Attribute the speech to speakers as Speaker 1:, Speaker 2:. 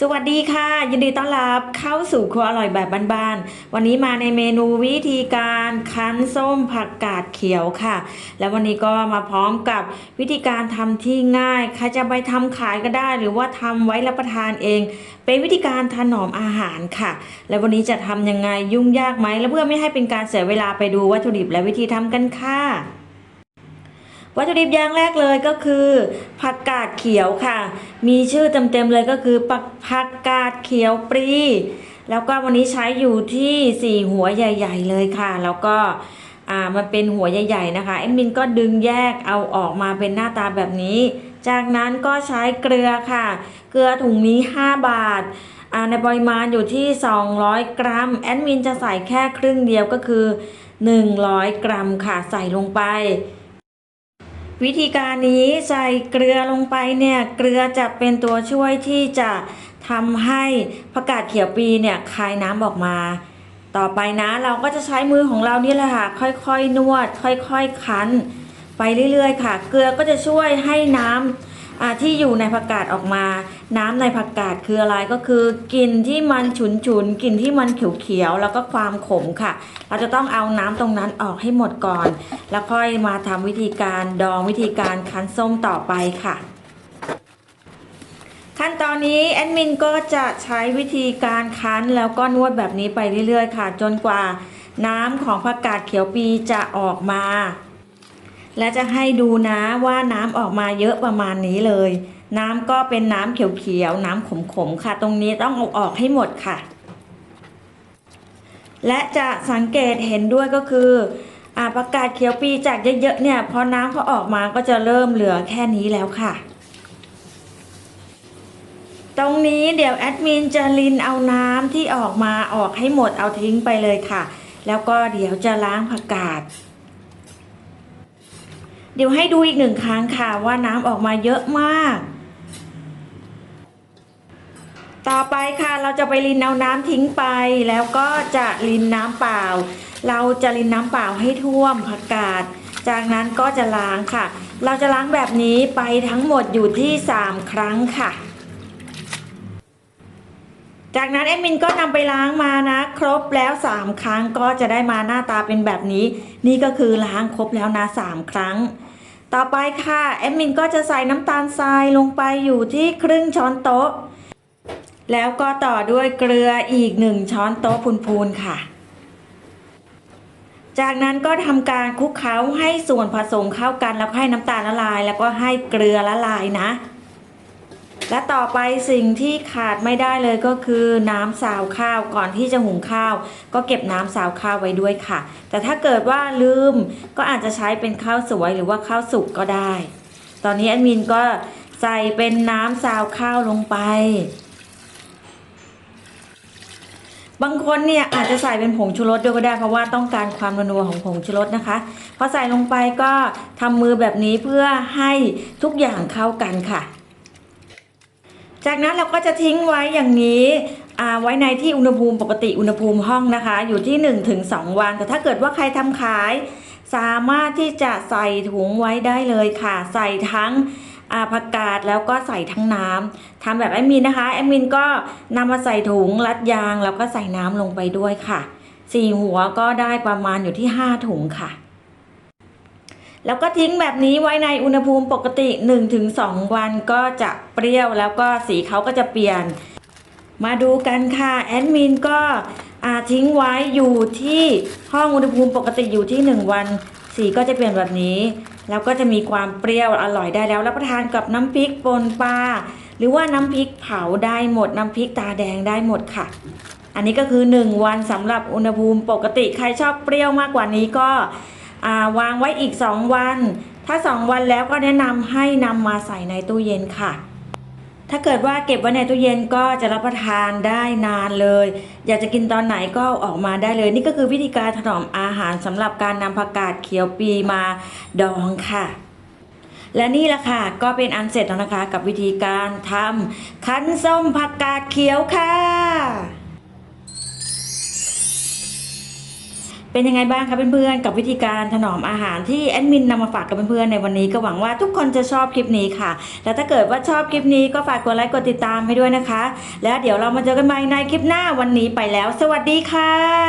Speaker 1: สวัสดีค่ะ ยินดีต้อนรับเข้าสู่ครัวอร่อยแบบบ้านๆวันนี้มาในเมนูวิธีการคั้นส้มผักกาดเขียวค่ะ แล้ววันนี้ก็มาพร้อมกับวิธีการทำที่ง่ายใครจะไปทำขายก็ได้ หรือว่าทำไว้รับประทานเอง เป็นวิธีการถนอมอาหารค่ะ แล้ววันนี้จะทำยังไงยุ่งยากไหมแล้วเพื่อไม่ให้เป็นการเสียเวลาไปดูวัตถุดิบและวิธีทำกันค่ะ วัตถุดิบอย่างแรกเลยก็คือผักกาดเขียวค่ะ มีชื่อเต็มๆเลยก็คือผักผักกาดเขียวปรี แล้วก็วันนี้ใช้อยู่ที่4หัวใหญ่ ๆ เลยค่ะ แล้วก็อ่ามันเป็นหัวใหญ่ ๆ นะคะเอ็มมินก็ดึงแยกเอาออกมาเป็นหน้าตาแบบนี้ จากนั้นก็ใช้เกลือค่ะ เกลือถุงนี้ 5 บาทในปริมาณอยู่ที่ 200 กรัม แอดมินจะใส่แค่ครึ่งเดียวก็คือ 100 กรัมค่ะ ใส่ลงไป วิธีการนี้ใส่เกลือลงไปเนี่ย เกลือจะเป็นตัวช่วยที่จะทำให้ผักกาดเขียวปีเนี่ยคายน้ำออกมา ต่อไปนะเราก็จะใช้มือของเรานี่แหละค่ะ ค่อยๆนวด ค่อยๆคั้น ไปเรื่อยๆ ค่ะ เกลือก็จะช่วยให้น้ำอ่า ที่อยู่ในผักกาดออกมา น้ำในผักกาดคืออะไรก็คือกลิ่นที่มันฉุนๆกลิ่นที่มันเขียวๆแล้วก็ความขมค่ะ เราจะต้องเอาน้ำตรงนั้นออกให้หมดก่อน แล้วค่อยมาทำวิธีการดองวิธีการคั้นส้มต่อไปค่ะ ขั้นตอนนี้แอดมินก็จะใช้วิธีการคั้นแล้วก็นวดแบบนี้ไปเรื่อยๆ ค่ะ จนกว่า น้ำของผักกาดเขียวปีจะออกมา และจะให้ดูนะว่าน้ำออกมาเยอะประมาณนี้เลย น้ำก็เป็นน้ำเขียวๆ น้ำขมๆ ค่ะ ตรงนี้ต้องเอาออกให้หมดค่ะ และจะสังเกตเห็นด้วยก็คืออ่าผักาดเขียวปีจากเยอะๆ เนี่ย พอน้ำเขาออกมาก็จะเริ่มเหลือแค่นี้แล้วค่ะ ตรงนี้เดี๋ยวแอดมินจะลินเอาน้ำที่ออกมาออกให้หมดเอาทิ้งไปเลยค่ะ แล้วก็เดี๋ยวจะล้างผักกาด เดี๋ยวให้ดูอีกหนึ่งครั้งค่ะว่าน้ำออกมาเยอะมาก ต่อไปค่ะเราจะไปรินเอาน้ำทิ้งไป แล้วก็จะรินน้ำเปล่า เราจะรินน้ำเปล่าให้ท่วมผักกาด จากนั้นก็จะล้างค่ะ เราจะล้างแบบนี้ไปทั้งหมดอยู่ที่ 3 ครั้งค่ะ จากนั้นแอดมินก็นำไปล้างมานะ ครบแล้ว 3 ครั้งก็จะได้มาหน้าตาเป็นแบบนี้ นี่ก็คือล้างครบแล้วนะ 3 ครั้ง ต่อไปค่ะแอดมินก็จะใส่น้ำตาลทรายลงไปอยู่ที่ครึ่งช้อนโต๊ะ แล้วก็ต่อด้วยเกลืออีกหนึ่งช้อนโต๊ะพูนๆค่ะ จากนั้นก็ทำการคลุกเคล้าให้ส่วนผสมเข้ากันแล้วให้น้ำตาลละลาย แล้วก็ให้เกลือละลายนะ และต่อไปสิ่งที่ขาดไม่ได้เลยก็คือน้ำสาวข้าวก่อนที่จะหุงข้าว ก็เก็บน้ำสาวข้าวไว้ด้วยค่ะ แต่ถ้าเกิดว่าลืมก็อาจจะใช้เป็นข้าวสวยหรือว่าข้าวสุกก็ได้ ตอนนี้แอดมินก็ใส่เป็นน้ำสาวข้าวลงไป บางคนเนี่ยอาจจะใส่เป็นผงชูรสด้วยก็ได้เพราะว่าต้องการความนัวของผงชูรสนะคะ พอใส่ลงไปก็ทำมือแบบนี้เพื่อให้ทุกอย่างเข้ากันค่ะ จากนั้นเราก็จะทิ้งไว้อย่างนี้ไว้ในที่อุณหภูมิปกติอุณหภูมิห้องนะคะ อยู่ที่ 1-2 วัน แต่ถ้าเกิดว่าใครทำขาย สามารถที่จะใส่ถุงไว้ได้เลยค่ะ ใส่ทั้งอาผักกาดแล้วก็ใส่ทั้งน้ำทำแบบแอดมินนะคะแอดมินก็นำมาใส่ถุงรัดยางแล้วก็ใส่น้ำลงไปด้วยค่ะสี่หัวก็ได้ประมาณอยู่ที่ 5 ถุงค่ะ แล้วก็ทิ้งแบบนี้ไว้ในอุณหภูมิปกติ 1-2 วันก็จะเปรี้ยวแล้วก็สีเขาก็จะเปลี่ยน มาดูกันค่ะแอดมินก็ทิ้งไว้อยู่ที่ห้องอุณหภูมิปกติอยู่ที่ 1 วัน สีก็จะเปลี่ยนแบบนี้ แล้วก็จะมีความเปรี้ยวอร่อยได้แล้วรับประทานกับน้ำพริกปนปลาหรือว่าน้ำพริกเผาได้หมดน้ำพริกตาแดงได้หมดค่ะ อันนี้ก็คือ 1 วันสำหรับอุณหภูมิปกติใครชอบเปรี้ยวมากกว่านี้ก็ วางไว้อีก 2 วัน ถ้า 2 วันแล้วก็แนะนำให้นำมาใส่ในตู้เย็นค่ะ ถ้าเกิดว่าเก็บไว้ในตู้เย็นก็จะรับประทานได้นานเลย อยากจะกินตอนไหนก็ออกมาได้เลย นี่ก็คือวิธีการถนอมอาหารสำหรับการนำผักกาดเขียวปีมาดองค่ะและนี่แหละค่ะ ก็เป็นอันเสร็จแล้วนะคะ กับวิธีการทำคั้นส้มผักกาดเขียวค่ะ เป็นยังไงบ้างคะเพื่อนๆกับวิธีการถนอมอาหารที่แอดมินนำมาฝากกับเพื่อนๆในวันนี้ก็หวังว่าทุกคนจะชอบคลิปนี้ค่ะ และถ้าเกิดว่าชอบคลิปนี้ก็ฝากกดไลค์กดติดตามให้ด้วยนะคะ แล้วเดี๋ยวเรามาเจอกันใหม่ในคลิปหน้าวันนี้ไปแล้ว สวัสดีค่ะ